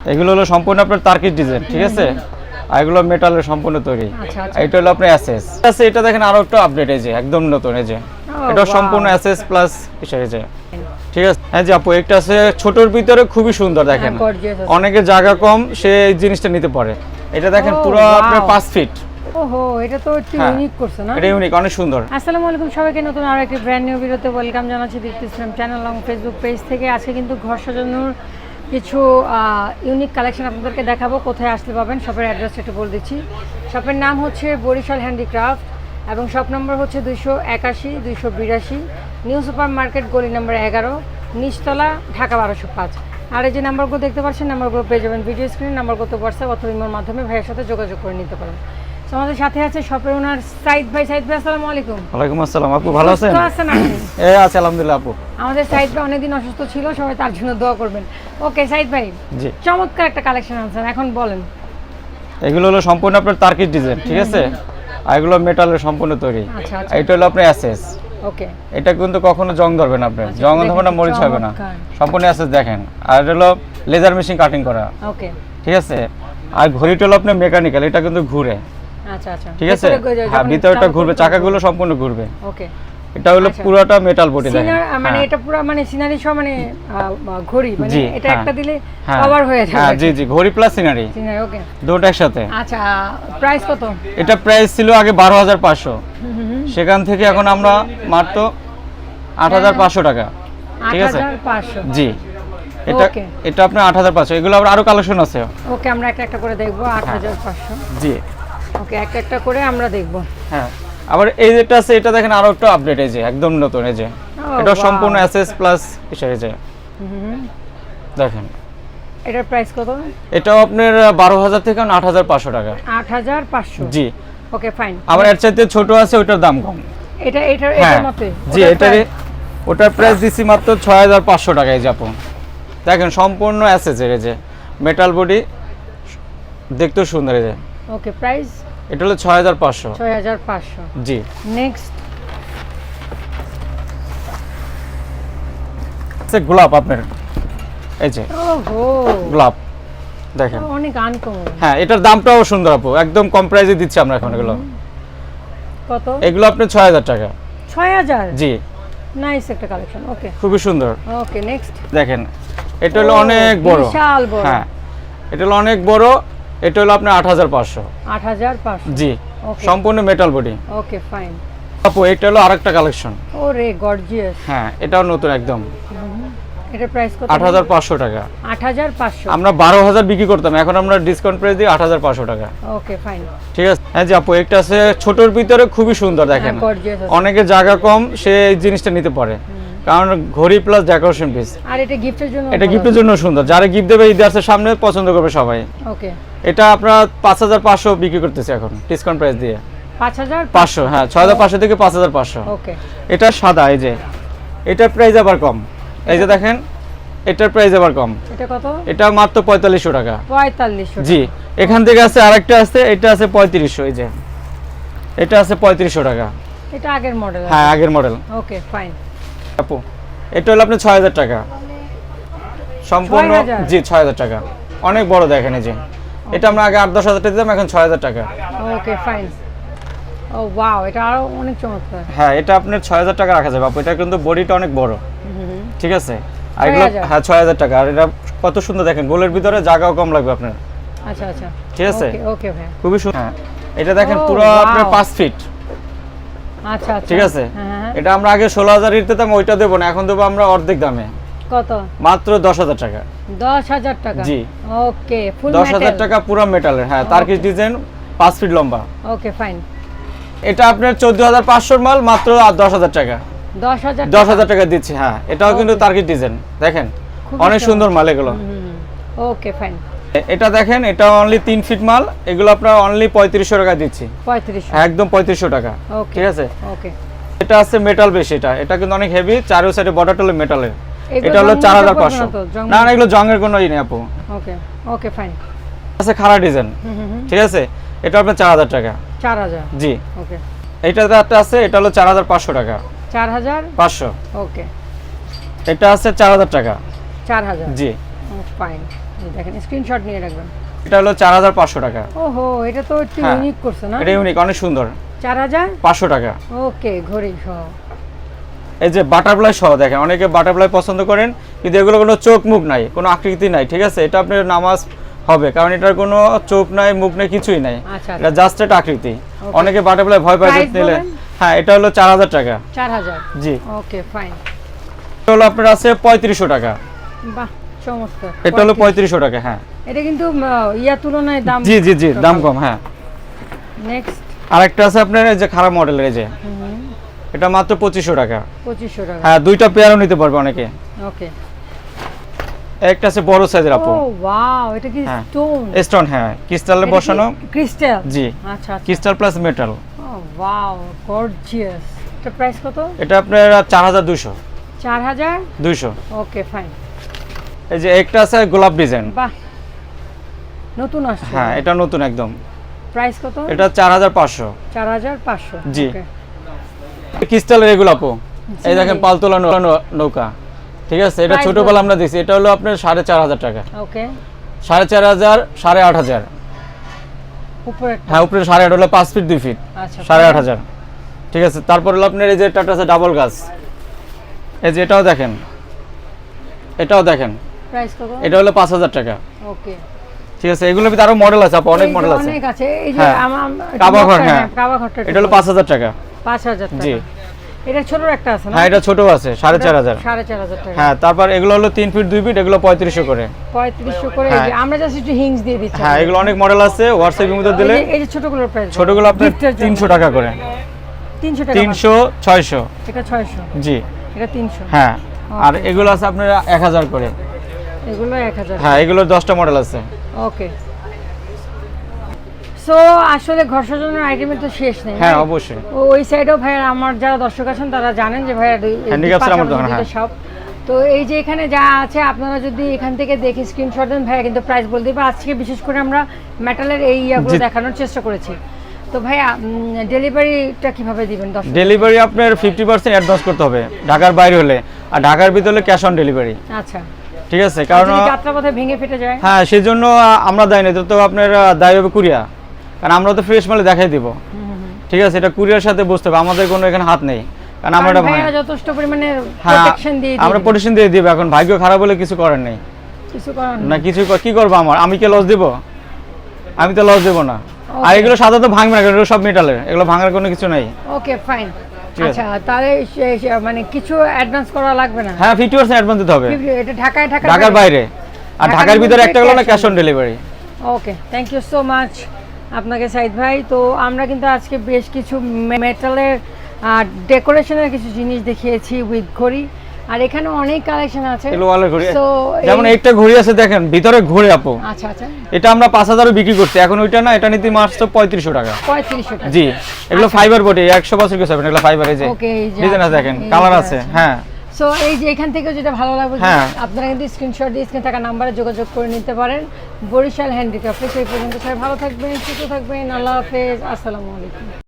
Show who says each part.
Speaker 1: এগুলো হলো সম্পূর্ণ আপনার তার্কিক ডিজাইন ঠিক আছে? আর এগুলো মেটালের সম্পূর্ণ তৈরি।
Speaker 2: আচ্ছা, আচ্ছা।
Speaker 1: এটা হলো আপনার অ্যাসেস আছে এটা দেখেন আরও একটু আপডেট এই যে একদম নতুন এই যে। এটা সম্পূর্ণ অ্যাসেস প্লাস এই যে ঠিক আছে? হ্যাঁ জি আপু একটা আছে ছোটর ভিতরে খুবই সুন্দর দেখেন।
Speaker 2: হ্যাঁ, আছে।
Speaker 1: অনেকের জায়গা কম সে এই জিনিসটা নিতে পারে। এটা দেখেন পুরো আপনার. পাঁচ ফিট
Speaker 2: ওহো এটা তো একটু
Speaker 1: হ্যাঁ।
Speaker 2: ইউনিক করছে না?
Speaker 1: এটা ইউনিক অনেক সুন্দর।
Speaker 2: আসসালামু আলাইকুম সবাইকে নতুন আরও একটি ব্র্যান্ড নিউ ভিডিওতে ওয়েলকাম জানাচ্ছি দীপ্তি চ্যানেল এবং ফেসবুক পেজ থেকে। আজকে কিন্তু ঘর সাজানোর কিছু ইউনিক কালেকশন আপনাদেরকে দেখাবো, কোথায় আসতে পাবেন শপের অ্যাড্রেস একটু বলে দিচ্ছি। শপের নাম হচ্ছে বরিশাল হ্যান্ডিক্রাফট এবং শপ নম্বর হচ্ছে দুইশো একাশি, দুইশো বিরাশি নিউ সুপার মার্কেট গলি নম্বর এগারো, নিচতলা, ঢাকা বারোশো পাঁচ। আর এই যে নাম্বারগুলো দেখতে পাচ্ছেন নাম্বারগুলো পেয়ে যাবেন ভিডিও স্ক্রিন নাম্বারগুলো তো হোয়াটসঅ্যাপ অথবা ইমোর মাধ্যমে ভাইয়ের সাথে যোগাযোগ করে নিতে পারেন। আমাদের সাথে আছে শপের ওনার সাইদ ভাই। সাইদ ভাই আসসালামু আলাইকুম।
Speaker 1: ওয়ালাইকুম আসসালাম। আপু ভালো আছেন?
Speaker 2: সুস্থ আছেন আপনি?
Speaker 1: এই আছে আলহামদুলিল্লাহ আপু।
Speaker 2: আমাদের সাইদ ভাই অনেকদিন অসুস্থ ছিল সবাই তার জন্য দোয়া করবেন। ওকে সাইদ ভাই
Speaker 1: জি।
Speaker 2: চমৎকার একটা কালেকশন আনছেন এখন বলেন।
Speaker 1: এগুলো হলো সম্পূর্ণ আপনার তার্কিক ডিজাইন ঠিক আছে? আর এগুলো মেটালের সম্পূর্ণ তৈরি।
Speaker 2: আচ্ছা আচ্ছা।
Speaker 1: এটা হলো আপনার অ্যাসেস
Speaker 2: ওকে।
Speaker 1: এটা কিন্তু কখনো জং ধরবে না আপনার।
Speaker 2: আচ্ছা,
Speaker 1: জং ধরবে না মরিচ হবে না। সম্পূর্ণ অ্যাসেস দেখেন। আর এটা হলো লেজার মেশিন কাটিং করা।
Speaker 2: ওকে।
Speaker 1: ঠিক আছে? আর ঘড়িটা হলো আপনার মেকানিক্যাল এটা কিন্তু ঘুরে।
Speaker 2: আচ্ছা আচ্ছা।
Speaker 1: ঠিক আছে? হ্যাঁ ভিতরটা ঘুরবে চাকাগুলো সম্পূর্ণ ঘুরবে।
Speaker 2: ওকে।
Speaker 1: এটা হলো। পুরোটা মেটাল বডি দেখেন।
Speaker 2: মানে
Speaker 1: হ্যাঁ।
Speaker 2: এটা পুরো মানে সিনারি সহ মানে ঘড়ি মানে এটা
Speaker 1: হ্যাঁ।
Speaker 2: একটা দিলে
Speaker 1: হ্যাঁ।
Speaker 2: কভার হয়ে
Speaker 1: হ্যাঁ জি জি ঘড়ি প্লাস সিনারি
Speaker 2: সিনারি ওকে
Speaker 1: দুটো একসাথে।
Speaker 2: আচ্ছা প্রাইস কত?
Speaker 1: এটা প্রাইস ছিল আগে বারো হাজার পাঁচশো। সেখান থেকে এখন আমরা মাত্র আট হাজার পাঁচশো টাকা। ঠিক আছে?
Speaker 2: হাজার পাঁচশো।
Speaker 1: জি। এটা এটা আপনার আট হাজার পাঁচশো। এগুলো আবার আরও কালেকশন আছে।
Speaker 2: ওকে আমরা একটা একটা করে দেখব আট হাজার পাঁচশো।
Speaker 1: জি।
Speaker 2: ওকে একটা একটা করে আমরা দেখব।
Speaker 1: হ্যাঁ আবার এই যেটা আছে এটা দেখেন আরও একটু আপডেট এই যে একদম নতুন এই যে। এটা সম্পূর্ণ এসএস প্লাস এই যে দেখেন।
Speaker 2: এটার প্রাইস কত?
Speaker 1: এটাও আপনার বারো হাজার থেকে আট হাজার পাঁচশো টাকা।
Speaker 2: আট হাজার পাঁচশো?
Speaker 1: জি।
Speaker 2: ওকে ফাইন
Speaker 1: আবার এর চাইতে ছোট আছে ওটার দাম কম।
Speaker 2: এটা এটার
Speaker 1: হ্যাঁ।
Speaker 2: এটার মতে?
Speaker 1: জি এটার ওটার প্রাইস দিচ্ছি মাত্র ছয় হাজার পাঁচশো টাকায় যাপন দেখেন সম্পূর্ণ অ্যাসেসের এই যে। মেটাল বডি দেখতেও সুন্দর এই যে।
Speaker 2: ওকে প্রাইস
Speaker 1: এটা হলো ছয় হাজার পাঁচশো।
Speaker 2: ছয় হাজার পাঁচশো।
Speaker 1: জি।
Speaker 2: নেক্সট
Speaker 1: আচ্ছা গোলাপ আপনার। এই যে।
Speaker 2: ওহো।
Speaker 1: গোলাপ। দেখেন।
Speaker 2: অনেক আনকমন
Speaker 1: হ্যাঁ এটার দামটাও সুন্দর আপু। একদম কম প্রাইসে দিচ্ছি আমরা এখন এগুলো।
Speaker 2: কত?
Speaker 1: এগুলো আপনার ছয় হাজার টাকা।
Speaker 2: ছয় হাজার?
Speaker 1: জি।
Speaker 2: নাইস একটা কালেকশন ওকে
Speaker 1: খুবই সুন্দর।
Speaker 2: ওকে নেক্সট
Speaker 1: দেখেন এটা হলো অনেক বড়।
Speaker 2: বিশাল বড়।
Speaker 1: হ্যাঁ এটা হলো অনেক বড়। এটা হলো আপনার আট হাজার পাঁচশো।
Speaker 2: আট হাজার পাঁচশো?
Speaker 1: জি
Speaker 2: Okay.
Speaker 1: সম্পূর্ণ মেটাল বডি
Speaker 2: ওকে ফাইন
Speaker 1: আপু এটা হলো আরেকটা কালেকশন
Speaker 2: ও রে গর্জিয়াস
Speaker 1: হ্যাঁ এটাও নতুন একদম।
Speaker 2: এটা প্রাইস কত?
Speaker 1: আট হাজার পাঁচশো টাকা।
Speaker 2: আট হাজার পাঁচশো।
Speaker 1: আমরা বারো হাজার বিক্রি করতাম এখন আমরা ডিসকাউন্ট প্রাইস দিই আট হাজার পাঁচশো টাকা।
Speaker 2: ওকে ফাইন
Speaker 1: ঠিক আছে? হ্যাঁ জি আপু একটা আছে ছোটোর ভিতরে খুবই সুন্দর দেখেন। অনেকে জায়গা কম সে এই জিনিসটা নিতে পারে। কারণ ঘড়ি প্লাস ডেকোরেশন পিস
Speaker 2: আর এটা গিফটের জন্য
Speaker 1: এটা গিফটের জন্য সুন্দর। যারা গিফট দেবে ঈদ আসছে সামনে পছন্দ করবে সবাই।
Speaker 2: ওকে
Speaker 1: এটা আপনার পাঁচ হাজার পাঁচশো বিক্রি করতেছে এখন ডিসকাউন্ট প্রাইস দিয়ে।
Speaker 2: পাঁচ হাজার
Speaker 1: পাঁচশো? হ্যাঁ ছয় হাজার পাঁচশো থেকে পাঁচ হাজার পাঁচশো।
Speaker 2: ওকে
Speaker 1: এটা সাদা এই যে। এটার প্রাইস আবার কম। এই যে দেখেন এটার প্রাইস আবার কম।
Speaker 2: এটা কত?
Speaker 1: এটা মাত্র পঁয়তাল্লিশশো টাকা।
Speaker 2: পঁয়তাল্লিশশো
Speaker 1: জি এখান থেকে আছে আরেকটা আছে এটা আছে পঁয়ত্রিশশো এই যে। এটা আছে পঁয়ত্রিশশো টাকা।
Speaker 2: এটা আগের মডেল
Speaker 1: হ্যাঁ আগের মডেল
Speaker 2: ওকে ফাইন
Speaker 1: আপু এটা হলো আপনার ছয় হাজার টাকা। সম্পূর্ণ জি ছয় হাজার টাকা। অনেক বড় দেখেন এই যে। এটা আমরা আগে আট দশ হাজার টাকা দিতাম এখন ছয় হাজার টাকা।
Speaker 2: ওকে ফাইন ও ওয়াও এটা আরও অনেক চমৎকার।
Speaker 1: হ্যাঁ এটা আপনার ছয় হাজার টাকা রাখা যাবে। আপু এটা কিন্তু বডিটা অনেক বড়। ঠিক আছে? আর এগুলো হ্যাঁ ছয় হাজার টাকা। আর এটা কত সুন্দর দেখেন গোলের ভিতরে জায়গাও কম লাগবে আপনার।
Speaker 2: আচ্ছা আচ্ছা।
Speaker 1: ঠিক আছে?
Speaker 2: ওকে ওকে ভাই
Speaker 1: খুবই সুন্দর হ্যাঁ এটা দেখেন
Speaker 2: Oh,
Speaker 1: পুরো আপনার. পাঁচ ফিট
Speaker 2: আচ্ছা আচ্ছা।
Speaker 1: ঠিক আছে?
Speaker 2: হ্যাঁ, হ্যাঁ।
Speaker 1: এটা আমরা আগে ষোলো হাজার ইট দিতাম ওইটা দেবো না এখন দেবো আমরা অর্ধেক দামে।
Speaker 2: কত?
Speaker 1: মাত্র দশ হাজার টাকা।
Speaker 2: দশ হাজার টাকা?
Speaker 1: জি।
Speaker 2: ওকে ফুল
Speaker 1: দশ হাজার টাকা পুরো মেটালের হ্যাঁ তার্কিশ ডিজাইন পাঁচ ফিট লম্বা।
Speaker 2: ওকে ফাইন
Speaker 1: এটা আপনার চোদ্দ হাজার পাঁচশোর মাল মাত্র দশ হাজার টাকা।
Speaker 2: দশ হাজার
Speaker 1: টাকা? দিচ্ছি হ্যাঁ এটাও কিন্তু তার্কিশ ডিজাইন দেখেন অনেক সুন্দর। মাল এগুলো।
Speaker 2: ওকে ফাইন
Speaker 1: এটা দেখেন এটা অনলি তিন ফিট মাল এগুলো আপনার অনলি পঁয়ত্রিশশো টাকা দিচ্ছি। একদম পঁয়ত্রিশশো টাকা। ঠিক আছে?
Speaker 2: ওকে
Speaker 1: এটা আছে মেটাল বেশ এটা। এটা কিন্তু অনেক হেভি চারো সাইডে বর্ডারটা হলো মেটালের এটা হলো
Speaker 2: জং
Speaker 1: চার
Speaker 2: মশা
Speaker 1: হাজার
Speaker 2: পড়বে
Speaker 1: পাঁচশো।
Speaker 2: না
Speaker 1: না এগুলো জঙ্গের কোনো ই নেই আপু।
Speaker 2: ওকে ওকে ফাইন
Speaker 1: আছে খাড়া ডিজাইন ঠিক আছে? এটা আপনার চার হাজার টাকা।
Speaker 2: চার হাজার?
Speaker 1: জি।
Speaker 2: ওকে।
Speaker 1: এইটাতে একটা আছে এটা হলো চার হাজার পাঁচশো টাকা।
Speaker 2: চার হাজার?
Speaker 1: পাঁচশো।
Speaker 2: ওকে।
Speaker 1: এটা আছে চার হাজার টাকা।
Speaker 2: চার হাজার?
Speaker 1: জি।
Speaker 2: ফাইন দেখেন স্ক্রিনশট নিয়ে রাখবেন।
Speaker 1: এটা হলো চার হাজার পাঁচশো টাকা।
Speaker 2: ওহো এটা তো একটু
Speaker 1: হ্যাঁ।
Speaker 2: ইউনিক করছে না?
Speaker 1: এটা ইউনিক অনেক সুন্দর।
Speaker 2: চার হাজার?
Speaker 1: পাঁচশো টাকা।
Speaker 2: ওকে ঘড়ি সহ।
Speaker 1: এই যে বাটারফ্লাই সহ দেখেন অনেকে বাটারফ্লাই পছন্দ করেন কিন্তু এগুলো কোনো চোখ মুখ নাই কোনো আকৃতি নাই ঠিক আছে? এটা আপনার নামাজ হবে কারণ এটার কোনো চোখ নাই মুখ নাই কিছুই নাই।
Speaker 2: আচ্ছা
Speaker 1: এটা জাস্ট একটা আকৃতি। অনেকে বাটারফ্লাই ভয় পায় নিলে হ্যাঁ এটা হলো চার হাজার টাকা।
Speaker 2: চার হাজার?
Speaker 1: জি।
Speaker 2: ওকে ফাইন
Speaker 1: এটা হলো আপনার আছে পঁয়ত্রিশশো টাকা।
Speaker 2: বাহ চমৎকার।
Speaker 1: এটা হলো পঁয়ত্রিশশো টাকা হ্যাঁ।
Speaker 2: এটা কিন্তু ইয়া তুলনায় দাম
Speaker 1: জি জি জি দাম কম হ্যাঁ।
Speaker 2: নেক্সট
Speaker 1: আরেকটা আছে আপনার এই যে খারাপ মডেলের এই যে। এটা মাত্র পঁচিশশো টাকা।
Speaker 2: পঁচিশশো টাকা।
Speaker 1: হ্যাঁ দুইটা পেয়ারও নিতে পারবে অনেকে।
Speaker 2: ওকে।
Speaker 1: একটা আছে বড় সাইজের আপু।
Speaker 2: ওয়াও এটা কি
Speaker 1: হ্যাঁ।
Speaker 2: স্টোন
Speaker 1: স্টোন হ্যাঁ। ক্রিস্টালে বসানো।
Speaker 2: ক্রিস্টাল
Speaker 1: জি।
Speaker 2: আচ্ছা
Speaker 1: crystal plus metal
Speaker 2: wow gorgeous এটা প্রাইস কত?
Speaker 1: এটা আপনার চার হাজার দুশো
Speaker 2: চার হাজার?
Speaker 1: দুইশো।
Speaker 2: ওকে ফাইন
Speaker 1: এই যে একটা আছে গোলাপ ডিজাইন
Speaker 2: বাহ। নতুন আসছে।
Speaker 1: হ্যাঁ এটা নতুন একদম।
Speaker 2: প্রাইস কত?
Speaker 1: এটা চার হাজার পাঁচশো।
Speaker 2: চার হাজার পাঁচশো
Speaker 1: জি।
Speaker 2: Okay.
Speaker 1: ক্রিস্টালের এগুলো আপু। এই দেখেন পালতোলা নৌকা। ঠিক আছে এটা
Speaker 2: Price
Speaker 1: ছোট
Speaker 2: বলুন।
Speaker 1: আমরা দিচ্ছি এটা হলো আপনার সাড়ে চার হাজার টাকা।
Speaker 2: ওকে।
Speaker 1: সাড়ে চার হাজার সাড়ে আট হাজার।
Speaker 2: উপরে
Speaker 1: হ্যাঁ উপরে সাড়ে আট হলো পাঁচ ফিট দুই ফিট।
Speaker 2: আচ্ছা
Speaker 1: সাড়ে আট হাজার। ঠিক আছে তারপর হলো আপনার এই যে টাটা আছে ডাবল গাছ। এই যে এটাও দেখেন। এটাও দেখেন।
Speaker 2: প্রাইস কত?
Speaker 1: এটা হলো পাঁচ হাজার টাকা।
Speaker 2: ওকে।
Speaker 1: ঠিক আছে এগুলোর ভিতরে আরও মডেল আছে আপু অনেক মডেল আছে।
Speaker 2: অনেক আছে এই যে
Speaker 1: হ্যাঁ।
Speaker 2: আমার
Speaker 1: কাবা ঘর, হ্যাঁ।
Speaker 2: কাবা ঘরটা
Speaker 1: এটা হলো পাঁচ হাজার টাকা।
Speaker 2: পাঁচ হাজার টাকা।
Speaker 1: জি।
Speaker 2: এটা ছোট একটা আছে না?
Speaker 1: হ্যাঁ এটা ছোট আছে সাড়ে চার হাজার।
Speaker 2: সাড়ে চার হাজার টাকা।
Speaker 1: হ্যাঁ তারপর এগুলো হলো তিন ফিট দুই ফিট এগুলো পঁয়ত্রিশশো করে।
Speaker 2: পঁয়ত্রিশশো করে এই যে
Speaker 1: হ্যাঁ।
Speaker 2: আমরা জাস্ট একটু হিংস দিয়ে দিচ্ছি।
Speaker 1: হ্যাঁ এগুলো অনেক মডেল আছে হোয়াটসঅ্যাপের মধ্যে দিলে
Speaker 2: এই যে- ছোটগুলোর প্রাইস
Speaker 1: ছোটগুলো আপনার তিনশো টাকা করে।
Speaker 2: তিনশো টাকা
Speaker 1: তিনশো ছয়শো।
Speaker 2: এটা ছয়শো।
Speaker 1: জি।
Speaker 2: এটা তিনশো।
Speaker 1: হ্যাঁ আর এগুলো আছে আপনার এক হাজার করে।
Speaker 2: এগুলো এক হাজার।
Speaker 1: হ্যাঁ এগুলোর দশটা মডেল আছে।
Speaker 2: ওকে সো আসলে ঘর সাজানোর আইটেমের তো শেষ নেই
Speaker 1: হ্যাঁ অবশ্যই।
Speaker 2: ওই সাইডেও ভাইয়া আমার যারা দর্শক আছেন তারা জানেন যে ভাইয়া
Speaker 1: আমার দোকান, হ্যাঁ।
Speaker 2: সব তো এই যে এখানে যা আছে আপনারা যদি এখান থেকে দেখে স্ক্রিনশট দেন ভাইয়া কিন্তু প্রাইস বলে দিবে। আজকে বিশেষ করে আমরা মেটালের এই ইয়াগুলো। দেখানোর চেষ্টা করেছি। তো ভাইয়া ডেলিভারিটা কীভাবে দিবেন দর্শক?
Speaker 1: ডেলিভারি আপনার ফিফটি পার্সেন্ট অ্যাডভান্স করতে হবে ঢাকার বাইরে হলে। আর ঢাকার ভিতরে ক্যাশ অন ডেলিভারি
Speaker 2: আচ্ছা।
Speaker 1: ঠিক আছে কারণ
Speaker 2: যদি যাত্রাপথে ভেঙে ফেটে যায়।
Speaker 1: হ্যাঁ সেই জন্য আমরা দেয় না তো আপনার দায় হবে কুরিয়া। কারণ আমরা তো ফ্রেশ মালে দেখাই দিব। ঠিক আছে এটা কুরিয়ার সাথে বুঝতে হবে আমাদের কোনো এখানে হাত নেই। কারণ আমরা এটা ভাই
Speaker 2: যথেষ্ট পরিমাণে
Speaker 1: হ্যাঁ
Speaker 2: প্রোটেকশন দিয়ে
Speaker 1: আমরা। প্রোটেকশন দিয়ে দিব এখন ভাগ্য খারাপ হলে কিছু করার নেই।
Speaker 2: কিছু করার
Speaker 1: না কিছু কি করব আমার? আমি কি লস দিব? আমি তো লস দেবো না। আর. এগুলো সাধারণত ভাঙবে না এগুলো সব মেটালের এগুলো ভাঙার কোনো কিছু নাই।
Speaker 2: Okay fine. আচ্ছা তাহলে সে- সে- মানে কিছু অ্যাডভান্স করা লাগবে না?
Speaker 1: হ্যাঁ ফিফটি অ্যাডভান্স দিতে হবে।
Speaker 2: এটা ঢাকায় ঢাকার
Speaker 1: ঢাকার বাইরে। আর
Speaker 2: ঢাকার
Speaker 1: ঢাকার ভিতরে একটা হলো না cash on delivery
Speaker 2: okay thank you so much আপনাকে সাইদ ভাই। তো আমরা কিন্তু আজকে বেশ কিছু মেটালের ডেকোরেশনের কিছু জিনিস দেখিয়েছি উইথ ঘড়ি। আর এখানে অনেক কালেকশন আছে।
Speaker 1: যেমন একটা ঘড়ি আছে দেখেন ভিতরে ঘুরে আপু।
Speaker 2: আচ্ছা আচ্ছা।
Speaker 1: এটা আমরা বিক্রি এখন ওইটা না এটা নিতে টাকা।
Speaker 2: পঁয়ত্রিশশো টাকা।
Speaker 1: জি এগুলো ফাইবার বডি একশো বছর কিছু হবে এগুলো ফাইবার এই যে। ডিজাইন আছে দেখেন কালার আছে।
Speaker 2: আছে।
Speaker 1: হ্যাঁ।
Speaker 2: সো এই যে এখান থেকে যেটা ভালো লাগবে
Speaker 1: হ্যাঁ।
Speaker 2: আপনারা কিন্তু স্ক্রিনশট দিয়ে স্ক্রিন থাকা নাম্বারে যোগাযোগ করে নিতে পারেন। বরিশাল হ্যান্ডিক্রাফটে সেই পর্যন্ত সবাই ভালো থাকবেন সুস্থ থাকবেন। আল্লাহ হাফেজ। আসসালামু আলাইকুম।